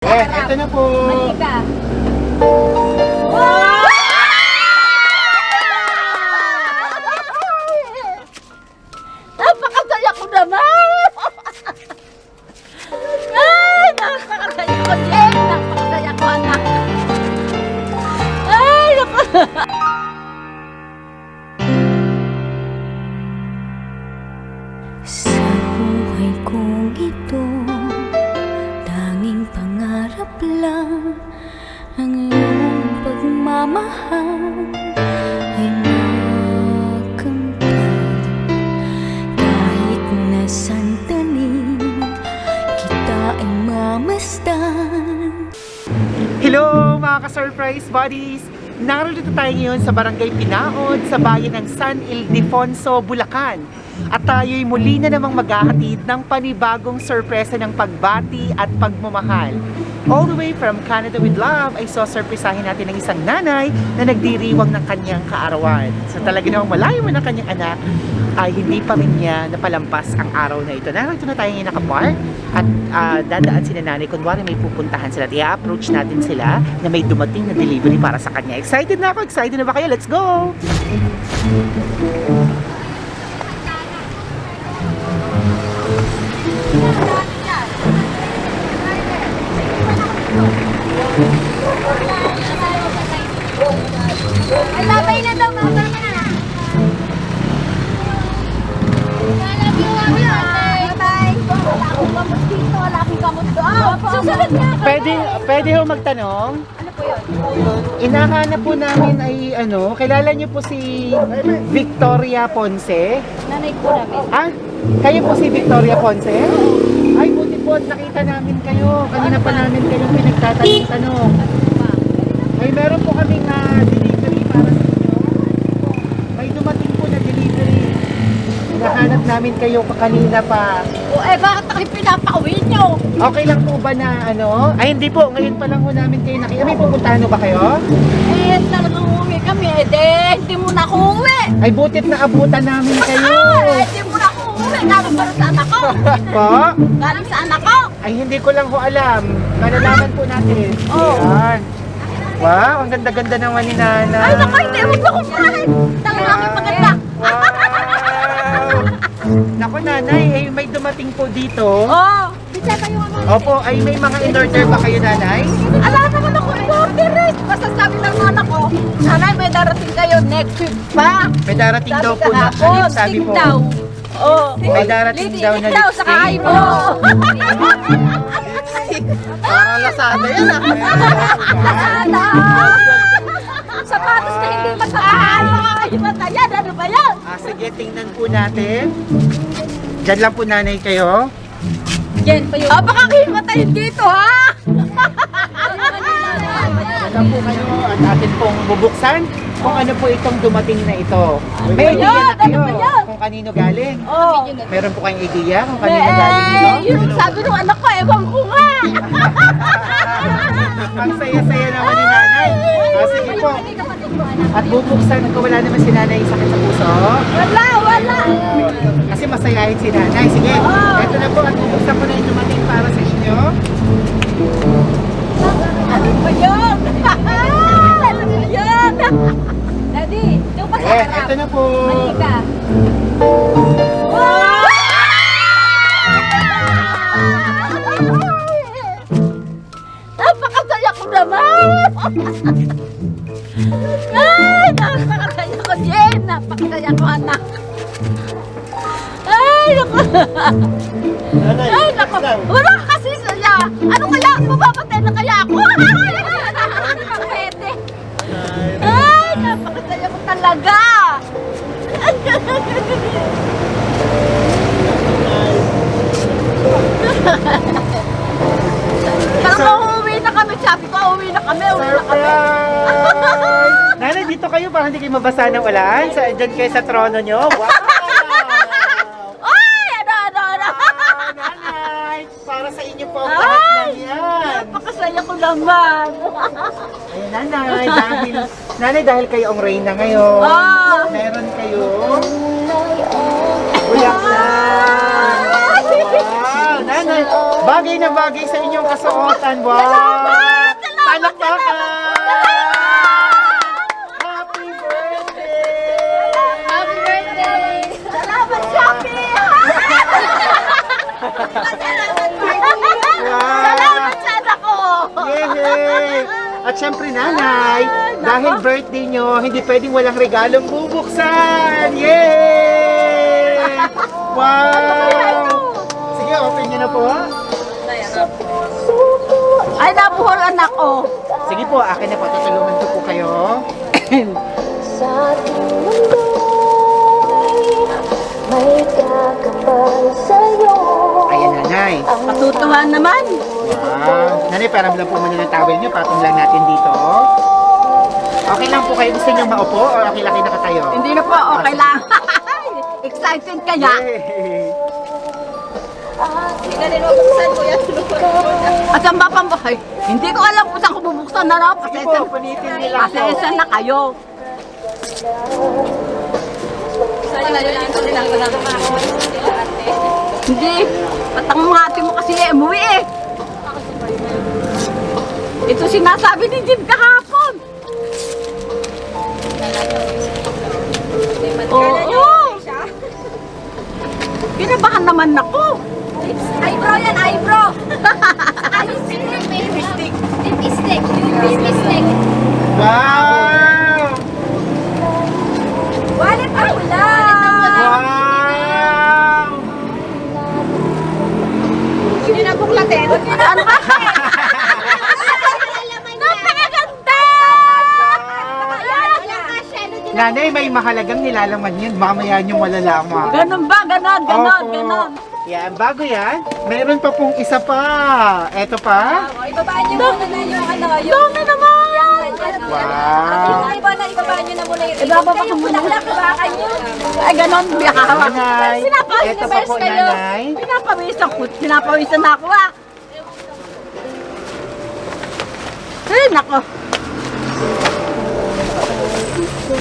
Eh, ito na po. Manika. Buddies! Narito tayo ngayon sa Barangay Pinaod sa bayan ng San Ildefonso, Bulacan. At tayo'y muli na namang maghahatid ng panibagong sorpresa ng pagbati at pagmamahal. All the way from Canada with Love ay sosurpresahin natin ng isang nanay na nagdiriwang ng kanyang kaarawan. So talaga namang malayo mo ng kanyang anak ay hindi pa rin niya napalampas ang araw na ito. Narito na tayo ngayon nakapark at ah, dadaan si nanay. Kunwari may pupuntahan sila at i-approach natin sila na may dumating na delivery para sa kanya. Excited na ako! Excited na ba kayo? Let's go! Ay, babay na daw, gamot doon. Susunod ako. Pwede, pwede ho magtanong? Ano po yun? Inahanap po namin ay ano, kilala niyo po si Victoria Ponce? Nanay ko namin. Ah, kayo po si Victoria Ponce? Ay, buti po at nakita namin kayo. Kanina pa namin kayo pinagtatanong-tanong. Ay, meron po kaming ah, delivery para sa inyo. May dumating po na delivery. Hinahanap namin kayo kanina pa. O eh, bakit ako pinapauwi nyo? Okay lang po ba na ano? Ay, hindi po. Ngayon pa lang po namin kayo nakita. May pupuntahan ho ba kayo? Eh, talagang uuwi kami. Eh, de, hindi mo na ako uwi. Ay, butit na abutan namin kayo. Ah, hindi mo na ako uwi. Galing para sa anak ko. po? Galing sa anak ko. Ay, hindi ko lang ho alam. Malalaman po natin. Oo. Yan. Wow, ang ganda-ganda naman ni Nana. Ay, naku, hindi mo na kumprahin. Talagang maganda. Wow! Naku, nanay, eh, may dumating po dito. Oh, bisa kayo ano? Opo, ay may mga in-order ba kayo, nanay? Ala naman ako i-order eh. Basta sabi ng anak ko, nanay may darating kayo next week pa. May darating daw po na, oh, ano sabi po? daw. Oh, May darating daw na daw sa kahay mo. Para lasada yan ah. Sana. Sapatos na hindi masapahan. Ay, matayan. Ano ba yan? Ah, sige, tingnan po natin. Diyan lang po nanay kayo. Jen pa yun. Ah, baka kayo matayin dito, ha? Diyan po kayo at atin pong bubuksan kung ano po itong dumating na ito. May yan? na kayo Ano ba yan? Kung kanino galing. Oh. Meron po kayong idea kung kanino galing ito? Eh, yun sabi ng anak ko, ewan ko nga. Ang saya-saya naman ni nanay. Ah, sige po. At bubuksan ko wala naman si nanay sakit sa puso. Wala, wala. Kasi masayahin si nanay. Sige, Oo. ito na po at bubuksan ko na yung dumating para sa inyo. Ano ba yun? Ano ba yun? Daddy, doon pa sa Eh, harap. ito na po. Manika. Napakasaya ko naman! Ay, napakasaya ko, Jen! Napakasaya ko, anak! Ay, naku! Ay, naku! Wala kasi saya! Ano kaya? Mapapatay na kaya ako? Ay, Parang uuwi na kami. Sabi ko, uuwi na kami. Uuwi na kami. Surprise! Nanay, dito kayo para hindi kayo mabasa ng ulan. Sa, dyan kayo sa trono nyo. Wow! Ay, ano, ano, ano. Nanay, para sa inyo po ang Ay! lahat ng yan. Napakasaya ko naman. Ayun, nanay, dahil, nanay, dahil kayo ang reyna ngayon, Ah. meron kayo bulaklak. Wow, nanay, Bagay na bagay sa inyong kasuotan. Wow! Palakpakan! At syempre nanay, dahil birthday nyo, hindi pwedeng walang regalong bubuksan! Yay! Wow! Sige, open nyo na po. Ay, nabuhol anak ko. Sige po, akin na po. Tutulungan ko po kayo. Sa ating mundo'y may kakapal sa'yo. Ayan nanay. Matutuwa naman. Wow! Nanay, parang lang po muna ng towel nyo. Patong lang natin dito. Okay lang po kayo. Gusto nyo maupo o okay lang kayo nakatayo? Hindi na po, okay lang. Excited kaya. Yay! At ang mapambahay, hindi ko alam kung saan ko bubuksan na raw. Sige po, punitin nila po. pasensya na kayo. Hindi. At ang mga ate mo kasi eh, umuwi eh. Ito sinasabi ni Jim kahapon. Oo. Kinabahan naman ako. Eyebrow yan, eyebrow! Lipstick. Lipstick. Lipstick. Wow! May mahalagang nilalaman yun. Mamaya nyo malalaman. Ganon ba? Ganon, ganon, Opo. ganon. Yan, bago yan, meron pa pong isa pa. Eto pa. Ibabaan niyo muna na yung ano, yung... Dami naman! Wow. Yung iba na, ibabaan niyo na muna yung... Ibababa ko Yung muna. bulaklak, hawakan niyo. Ay, ganon. Biyahawak. Nanay, Pinapawis eto pa po, kayo. nanay. Pinapawisan ko. Pinapawisan na ako ah. Ay, nako. Ano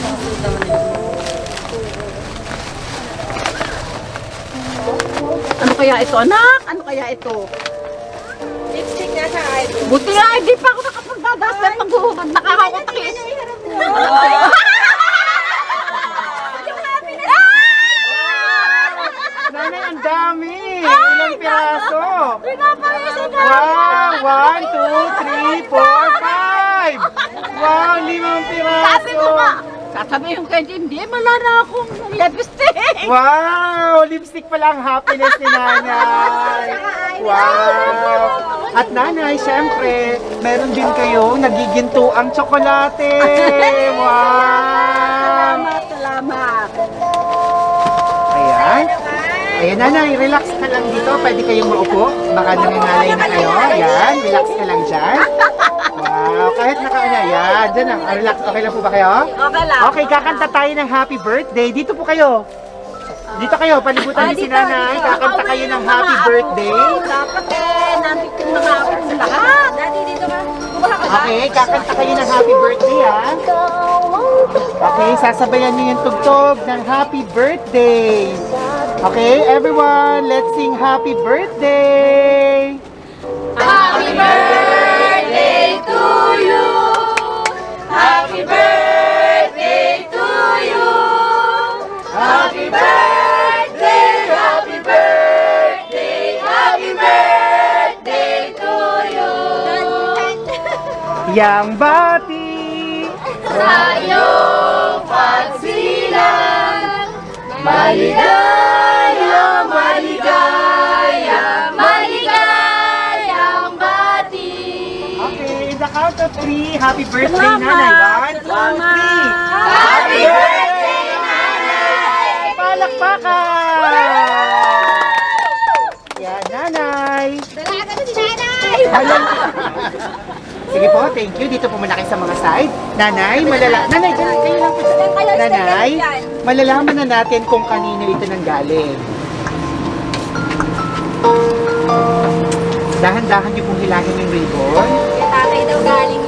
kaya ito, anak? Ano kaya ito? Lipstick na sa eyebrow. Buti nga, hindi pa ako nakapagdadas ng paghuhubad. Nakakakot ako eh. Nanay, ang dami. Ilang piraso? Wow! One, two, three, four, five! Wow, limang piraso! Sabi ko nga, sasabihin ko hindi, hindi, wala na akong lipstick. Wow! Lipstick pala ang happiness ni nanay. Wow! At nanay, syempre, meron din kayo nagiginto ang tsokolate. Wow! Salamat, salamat. Ayan. Ayan, nanay, relax ka lang dito. Pwede kayong maupo. Baka nangangalay na kayo. Ayan, relax ka lang dyan. Wow, kahit naka, ayan, dyan lang. Ah, Relax, okay lang po ba kayo? Okay lang. Okay, kakanta tayo ng happy birthday. Dito po kayo. Dito kayo, palibutan niyo si nanay. Kakanta kayo ng happy birthday. Dapat eh, nandito yung mga ako sa lahat. Daddy, dito ka. Kumaha ka ba? Okay, kakanta kayo ng happy birthday ha. Okay, sasabayan niyo yung tugtog ng happy birthday. Okay, everyone, let's sing happy birthday. Happy birthday Happy birthday, happy birthday, happy birthday to you. Yang bati. Sa iyong pagsilang, maligaya, maligaya, maligayang bati. Okay, in the count of three, happy birthday, nanay. One, two, Salamat. three. Happy birthday, nanay! Palakpakan! Yan, nanay. Dalaga na si Alam Sige po, thank you. Dito po muna kayo sa mga side. Nanay, malala... Nanay, kayo, kayo lang po. Stand kayo, stand Nanay, dyan. malalaman na natin kung kanino ito nang galing. Dahan-dahan niyo pong hilahin yung ribbon. Kay tatay daw galing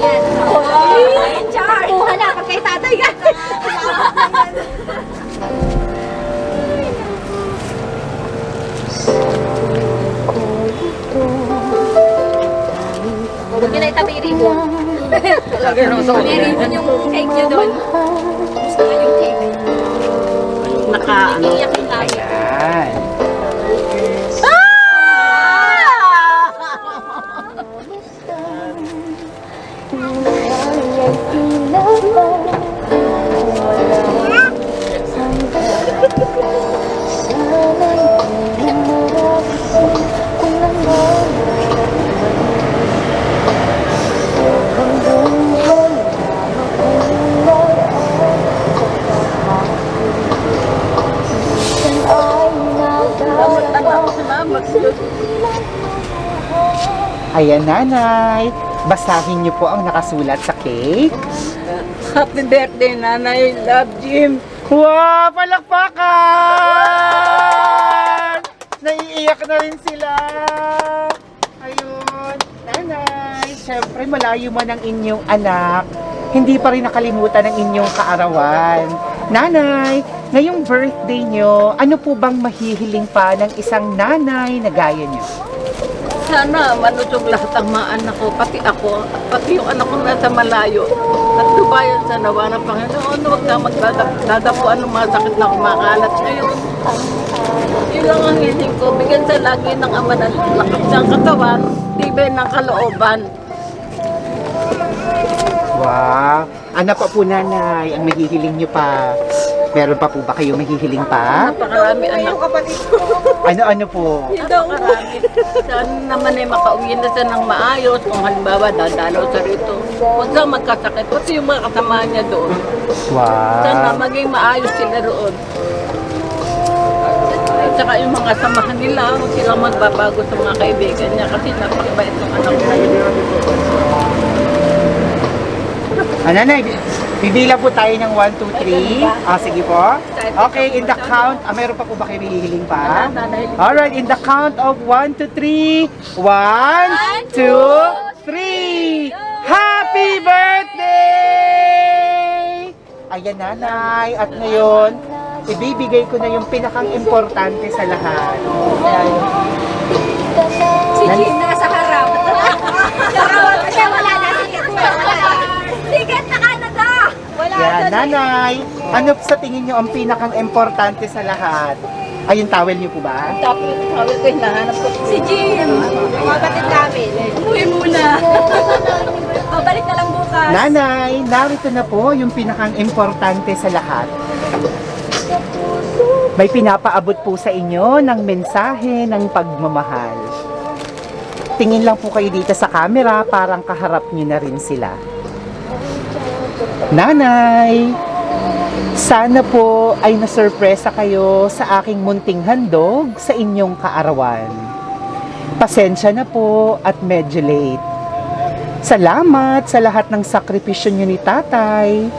Tita Mary Moon. Mary Moon yung cake niyo doon. Gusto ko yung cake. Naka, ano. Iiyak yung lagi. Yan. Ayan, nanay. Basahin niyo po ang nakasulat sa cake. Happy birthday, Nanay. Love, Jim. Wow! Palakpakan! Naiiyak na rin sila. Ayun. Nanay, syempre malayo man ang inyong anak. Hindi pa rin nakalimutan ang inyong kaarawan. Nanay, ngayong birthday nyo, ano po bang mahihiling pa ng isang nanay na gaya nyo? Sana manutog lahat ang mga anak ko, pati ako, pati yung anak ko nasa malayo. At dubayan sa nawa ng Panginoon, huwag na magdadapuan ng mga sakit na kumakalat ngayon. Yun lang ang hiling ko, bigyan sa lagi ng ama ng lakas ng katawan, tibay ng kalooban. Wow! Ano pa po nanay ang mahihiling nyo pa? Meron pa po ba kayo mahihiling pa? Napakarami anak. Ano-ano po? Napakarami. Sana naman ay makauwi na siya ng maayos. Kung halimbawa dadalaw sa rito. Huwag kang magkasakit. Pati yung mga kasama niya doon. Sana Wow! maging maayos sila roon. At saka yung mga samahan nila, huwag silang magbabago sa mga kaibigan niya kasi napakabait ng anak na yun. Ah, nanay, bibila po tayo ng 1, 2, 3. Ah, sige po. Okay, in the count, ah, meron pa po ba kayo hihiling pa? Alright, in the count of 1 to 3. 1, 2, 3. Happy birthday! Ayan, nanay. At ngayon, ibibigay ko na yung pinakang importante sa lahat. Ayan. Si Jim nasa harap. Siya wala na. Ticket na Canada. Wala Yan, nanay. Ano sa tingin nyo ang pinakang importante sa lahat? Ay, yung towel nyo po ba? Tapos sabi ko, hinahanap ko. Si Jim. Mga batid namin. Uwi muna. Babalik na lang bukas. Nanay, narito na po yung pinakang importante sa lahat. May pinapaabot po sa inyo ng mensahe ng pagmamahal. Tingin lang po kayo dito sa camera, parang kaharap nyo na rin sila. Nanay, sana po ay nasurpresa kayo sa aking munting handog sa inyong kaarawan. Pasensya na po at medyo late. Salamat sa lahat ng sakripisyo niyo ni tatay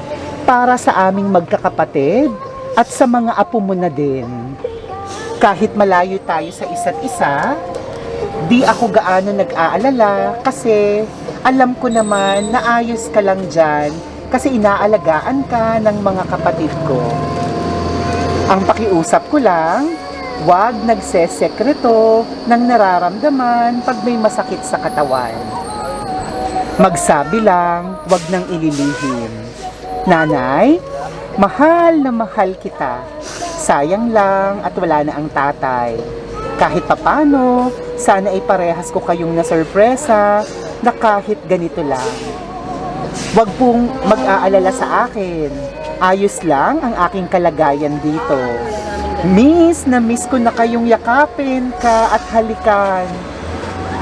para sa aming magkakapatid at sa mga apo mo na din. Kahit malayo tayo sa isa't isa, di ako gaano nag-aalala kasi alam ko naman na ayos ka lang dyan kasi inaalagaan ka ng mga kapatid ko. Ang pakiusap ko lang, wag nagsesekreto ng nararamdaman pag may masakit sa katawan. Magsabi lang, wag nang ililihim. Nanay, mahal na mahal kita. Sayang lang at wala na ang tatay. Kahit papano, sana ay parehas ko kayong nasurpresa na kahit ganito lang. Wag pong mag-aalala sa akin. Ayos lang ang aking kalagayan dito. Miss na miss ko na kayong yakapin ka at halikan.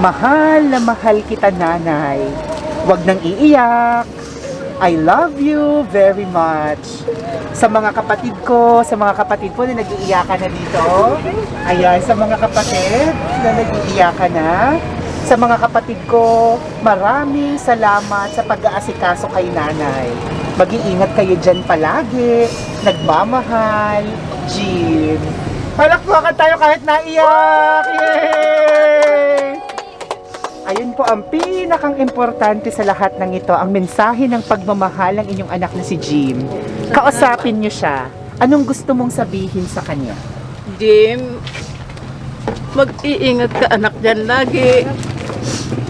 Mahal na mahal kita nanay. Huwag nang iiyak. I love you very much. Sa mga kapatid ko, sa mga kapatid ko na nag-iiyakan na dito. Ayan, sa mga kapatid na nag-iiyakan na. Sa mga kapatid ko, maraming salamat sa pag-aasikaso kay nanay. Mag-iingat kayo dyan palagi. Nagmamahal. Jim. Palakpakan tayo kahit naiyak! Yay! Ayun po ang pinakang importante sa lahat ng ito, ang mensahe ng pagmamahal ng inyong anak na si Jim. Kausapin niyo siya. Anong gusto mong sabihin sa kanya? Jim, mag-iingat ka anak dyan lagi.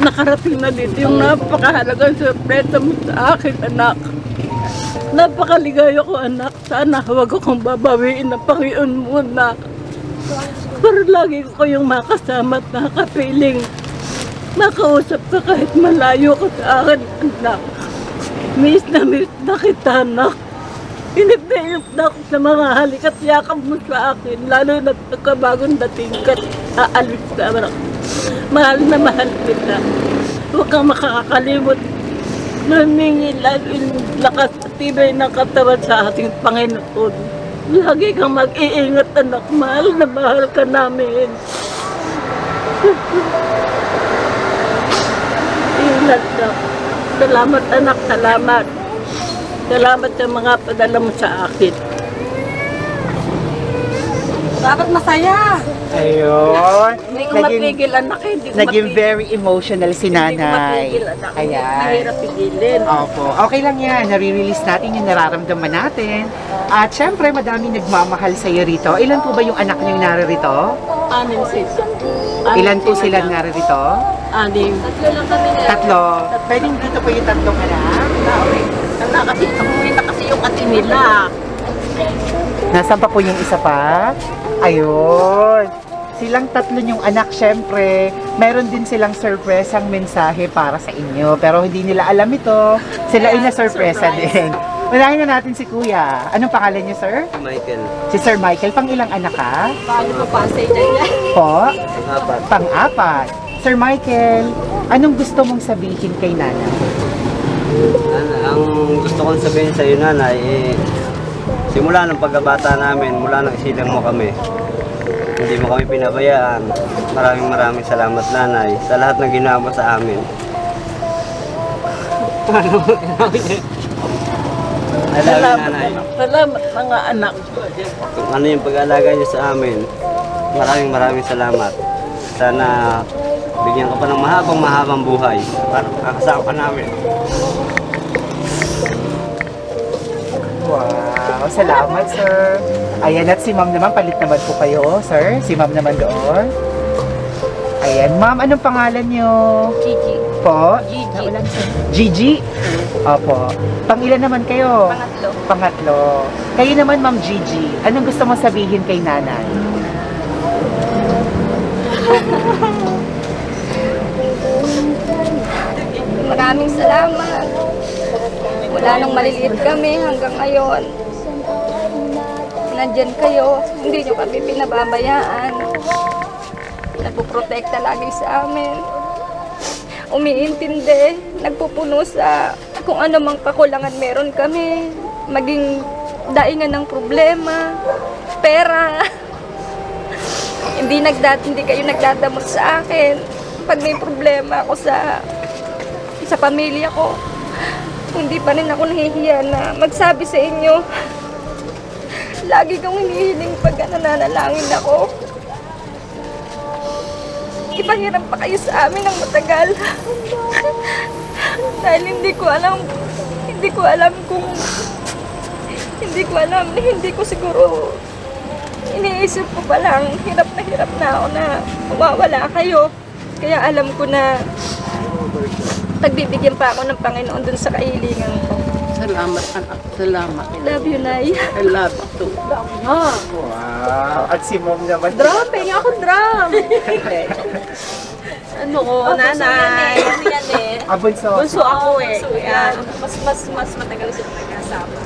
Nakarating na dito yung napakahalagang sorpresa mo sa akin, anak. Napakaligaya ko, anak. Sana huwag akong babawiin ng Panginoon mo, anak. Pero lagi ko yung makasama at nakapiling. Makausap ka kahit malayo ka sa akin, anak. Miss na miss na kita, anak. Inip na inip na ako sa mga halik at yakap mo sa akin, lalo na pagkabagong dating ka, aalis na anak. Mahal na mahal kita. Huwag kang makakakalimot. Namingi yung lakas at tibay ng katawan sa ating Panginoon. Lagi kang mag-iingat anak. Mahal na mahal ka namin. Ingat ka. Salamat anak, salamat. Salamat sa mga padala mo sa akin. Dapat masaya. Ayun. Hindi ko Naging, mapigil anak, eh. hindi ko naging mapigil. very emotional si Hindi ko nanay. mapigil anak. Ayan. Mahirap pigilin. Opo. Okay lang yan. Nare-release natin yung nararamdaman natin. At syempre, madami nagmamahal sa iyo rito. Ilan po ba yung anak niyo naririto? Anim sis. Ilan po sila naririto? Anim. Tatlo lang kami na. Tatlo. Pwedeng dito po yung tatlong anak. Wala kasi, umuwi na kasi yung ate nila. Nasaan pa po yung isa pa? Ayun. Silang tatlo yung anak, syempre, meron din silang surpresang mensahe para sa inyo. Pero hindi nila alam ito. Sila ay na-surpresa din. Unahin na natin si Kuya. Anong pangalan niyo, sir? Michael, Si Sir Michael. Pang ilang anak ka? Paano pa pasay dyan yan? Po? apat. Pang-apat. Sir Michael, anong gusto mong sabihin kay Nana? Ano, ang gusto kong sabihin sa iyo, nanay, eh, simula ng pagkabata namin, mula nang isilang mo kami, hindi mo kami pinabayaan. Maraming maraming salamat, nanay, sa lahat ng ginawa mo sa amin. I love you, Salamat, nanay. Salamat mga anak. Kung ano yung pag-alaga niyo sa amin, maraming maraming salamat. Sana bigyan ka pa ng mahabang mahabang buhay para makakasama ka namin. Wow, salamat sir. Ayan, at si ma'am naman, palit naman po kayo, sir. Si ma'am naman doon. Ayan, ma'am, anong pangalan niyo? Gigi. Po? Gigi. Gigi? Opo. Pangilan naman kayo? Pangatlo. Pangatlo. Kayo naman, ma'am Gigi. Anong gusto mo sabihin kay nanay? Maraming salamat. Mula nung maliliit kami hanggang ngayon. Nandyan kayo. Hindi nyo kami pinababayaan. Nagpuprotekta lagi sa amin. Umiintindi. Nagpupuno sa kung ano mang kakulangan meron kami. Maging daingan ng problema. Pera. hindi nagdat hindi kayo nagdadamot sa akin. Pag may problema ako sa sa pamilya ko. Hindi pa rin ako nahihiya na magsabi sa inyo. Lagi kong hinihiling pag nananalangin ako. Ipahiram pa kayo sa amin ng matagal. Dahil hindi ko alam, hindi ko alam kung, hindi ko alam, hindi ko siguro, iniisip ko pa lang, hirap na hirap na ako na mawawala kayo. Kaya alam ko na pagbibigyan pa ako ng Panginoon dun sa kahilingan ko. Salamat anak. Salamat. I love you, Nay. I love you too. Wow. At si ma'am naman. Drum, pengi ako drum. Ano ko, nanay. Ano yan eh. Abunso. Bunso ako eh. Kaya mas mas mas matagal sila nagkasama.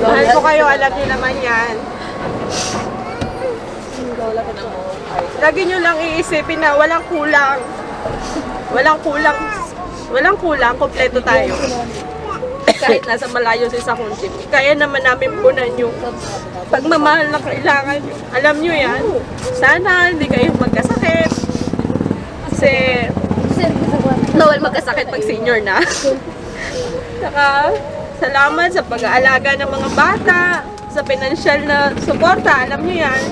Mahal ko kayo, alam niyo naman yan. Lagi niyo lang iisipin na walang kulang. Walang kulang. Walang kulang, kompleto tayo. Kahit nasa malayo si sa kunjip. Kaya naman namin punan yung pagmamahal na kailangan nyo. Alam nyo yan. Sana hindi kayo magkasakit. Kasi bawal magkasakit pag senior na. Saka, salamat sa pag-aalaga ng mga bata, sa financial na suporta, alam niyo yan.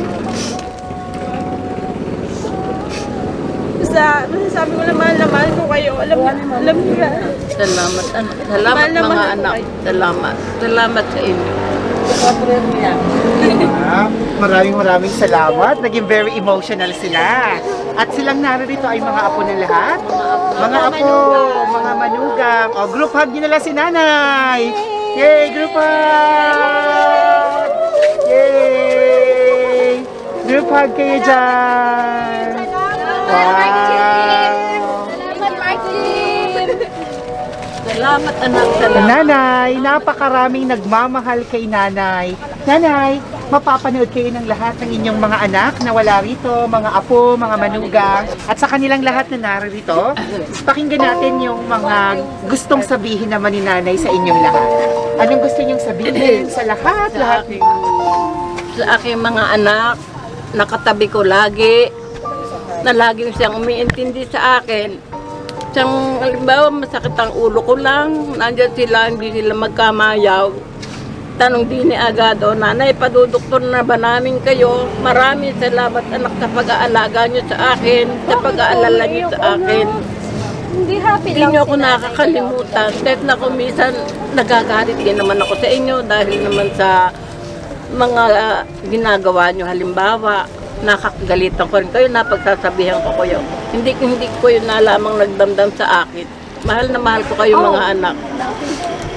Basta, masasabi ko na mahal na mahal ko kayo. Alam niyo, alam niyo yan. Salamat anak. Salamat Mahal na mga mahal ko anak. kayo. Salamat. Salamat sa inyo. Ah, Maraming maraming salamat. Naging very emotional sila. At silang narito ay mga apo na lahat. Mga apo, mga manugang. O, group hug nyo nila si nanay. Yay, group hug! Yay! Group hug kayo dyan. Wow! Salamat, Martin! Salamat anak, salamat. Nanay, napakaraming nagmamahal kay nanay. Nanay, mapapanood kayo ng lahat ng inyong mga anak na wala rito, mga apo, mga manugang, at sa kanilang lahat na narito. Pakinggan natin yung mga gustong sabihin naman ni nanay sa inyong lahat. Anong gusto niyong sabihin sa lahat? sa lahat? aking, sa aking mga anak, nakatabi ko lagi, na laging siyang umiintindi sa akin. Siyang, halimbawa, masakit ang ulo ko lang, nandyan sila, hindi sila magkamayaw. Tanong din ni agad, o nanay, padudoktor na ba namin kayo? Maraming salamat anak sa pag-aalaga niyo sa akin, sa pag-aalala niyo sa akin. Hindi happy Hindi niyo ako nakakalimutan. Kahit na kung minsan nagagalit din naman ako sa inyo dahil naman sa mga ah, ginagawa niyo. Halimbawa, nakakagalitan ko rin kayo, napagsasabihan ko kayo. Hindi, hindi ko yun na lamang nagdamdam sa akin. Mahal na mahal ko kayo mga anak.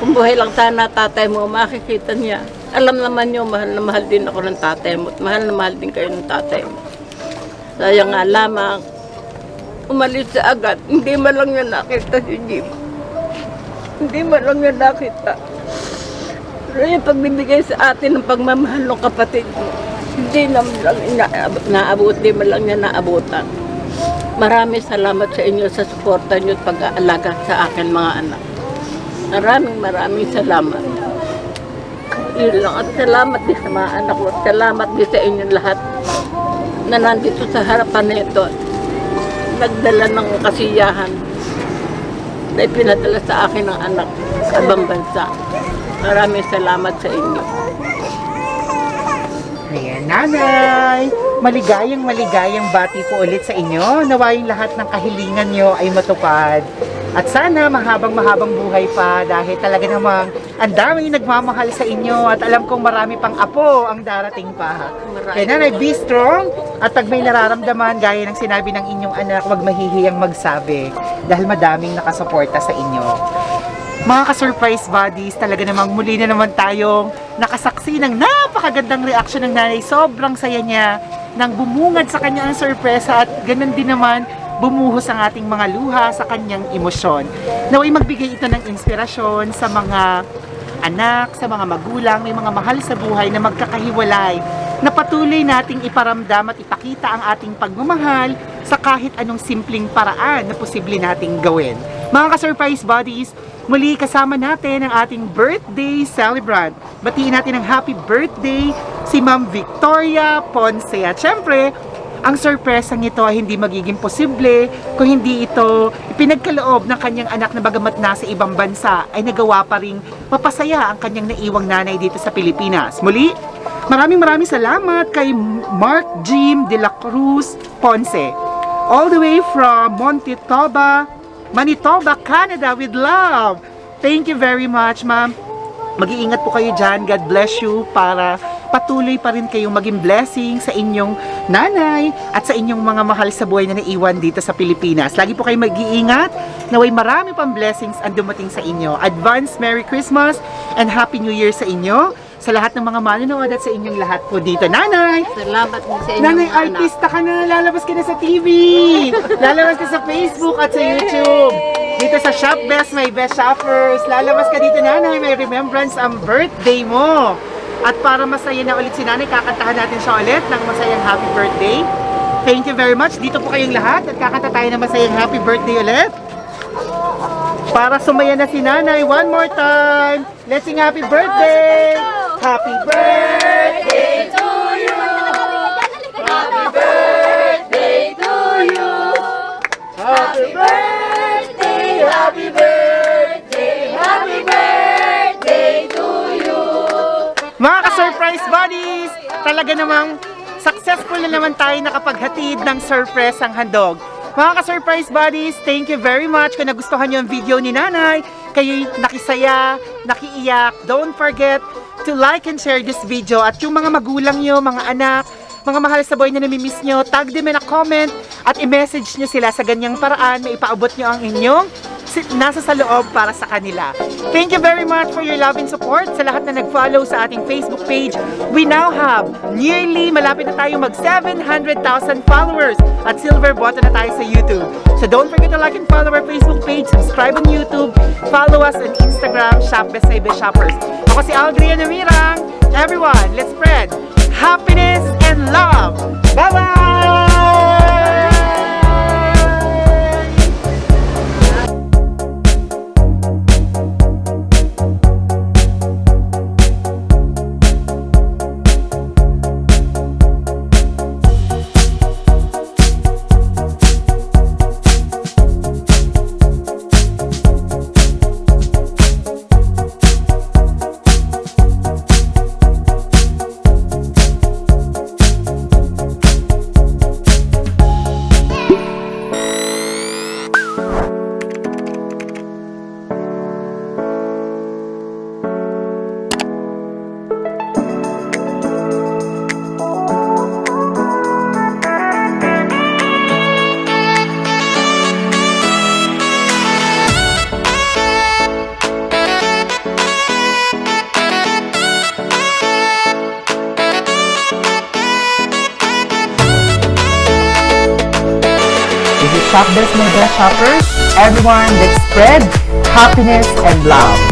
Kung buhay lang sana tatay mo, makikita niya. Alam naman niyo, mahal na mahal din ako ng tatay mo. at Mahal na mahal din kayo ng tatay mo. Sayang nga lamang, umalis siya agad. Hindi man lang niya nakita si Jim. Hindi man lang niya nakita. Pero yung pagbibigay sa atin ng pagmamahal ng kapatid mo, hindi naman lang inaabot, naabot, hindi man lang niya naabutan. Maraming salamat sa inyo sa suporta niyo at pag-aalaga sa akin mga anak. Maraming maraming salamat. Yun. At salamat din sa mga anak ko. At salamat din sa inyong lahat na nandito sa harapan nito nagdala ng kasiyahan na ipinadala sa akin ng anak sa ibang bansa. Maraming salamat sa inyo. Nanay! Maligayang maligayang bati po ulit sa inyo. Nawayong lahat ng kahilingan nyo ay matupad. At sana mahabang mahabang buhay pa dahil talaga namang ang daming nagmamahal sa inyo at alam kong marami pang apo ang darating pa. Kaya nanay, be strong at pag may nararamdaman gaya ng sinabi ng inyong anak, huwag mahihiyang magsabi dahil madaming nakasuporta sa inyo. Mga ka-surprise buddies, talaga namang muli na naman tayong nakasaksi ng napakagandang reaksyon ng nanay. Sobrang saya niya nang bumungad sa kanya ang sorpresa at ganun din naman bumuhos ang ating mga luha sa kanyang emosyon. Naway magbigay ito ng inspirasyon sa mga anak, sa mga magulang, may mga mahal sa buhay na magkakahiwalay na patuloy nating iparamdam at ipakita ang ating pagmamahal sa kahit anong simpleng paraan na posible nating gawin. Mga ka-surprise buddies, muli kasama natin ang ating birthday celebrant. Batiin natin ang happy birthday si Ma'am Victoria Ponce. At syempre, ang sorpresang ito ay hindi magiging posible kung hindi ito ipinagkaloob ng kanyang anak na bagamat nasa ibang bansa ay nagawa pa ring mapasaya ang kanyang naiwang nanay dito sa Pilipinas. Muli, maraming maraming salamat kay Mark Jim de la Cruz Ponce. All the way from Montitoba, Manitoba, Canada with love. Thank you very much, ma'am. Mag-iingat po kayo dyan. God bless you para patuloy pa rin kayong maging blessing sa inyong nanay at sa inyong mga mahal sa buhay na naiwan dito sa Pilipinas. Lagi po kayo mag-iingat. Naway marami pang blessings ang dumating sa inyo. Advance Merry Christmas and Happy New Year sa inyo. Sa lahat ng mga manonood at sa inyong lahat po dito. Nanay! Salamat din sa inyo Nanay, mga artista ka na. Lalabas ka na sa TV. Lalabas ka sa Facebook at sa YouTube. Dito sa Shop Best, may Best Shoppers. Lalabas ka dito, nanay. May remembrance ang birthday mo. At para masaya na ulit si nanay, kakantahan natin siya ulit ng masayang happy birthday. Thank you very much. Dito po kayong lahat at kakanta tayo ng masayang happy birthday ulit. Para sumaya na si nanay. One more time. Let's sing happy birthday. Happy birthday to you. Happy birthday to you. Happy birthday, happy birthday, happy birthday to you. Mga ka-surprise buddies, talaga namang successful na naman tayo nakapaghatid ng surprise ang handog. Mga ka-surprise buddies, thank you very much. Kung nagustuhan nyo ang video ni Nanay, kayo'y nakisaya, nakiiyak, don't forget to like and share this video. At yung mga magulang nyo, mga anak, mga mahal sa buhay na namimiss nyo, tag them in a comment at i-message nyo sila sa ganyang paraan na ipaabot nyo ang inyong nasa sa loob para sa kanila. Thank you very much for your love and support sa lahat na nag-follow sa ating Facebook page. We now have nearly, malapit na tayo mag 700,000 followers at silver button na tayo sa YouTube. So don't forget to like and follow our Facebook page, subscribe on YouTube, follow us on Instagram, Shop Best Shoppers. Ako si Aldria Namirang. Everyone, let's spread happiness and love. Bye-bye! Spread happiness and love.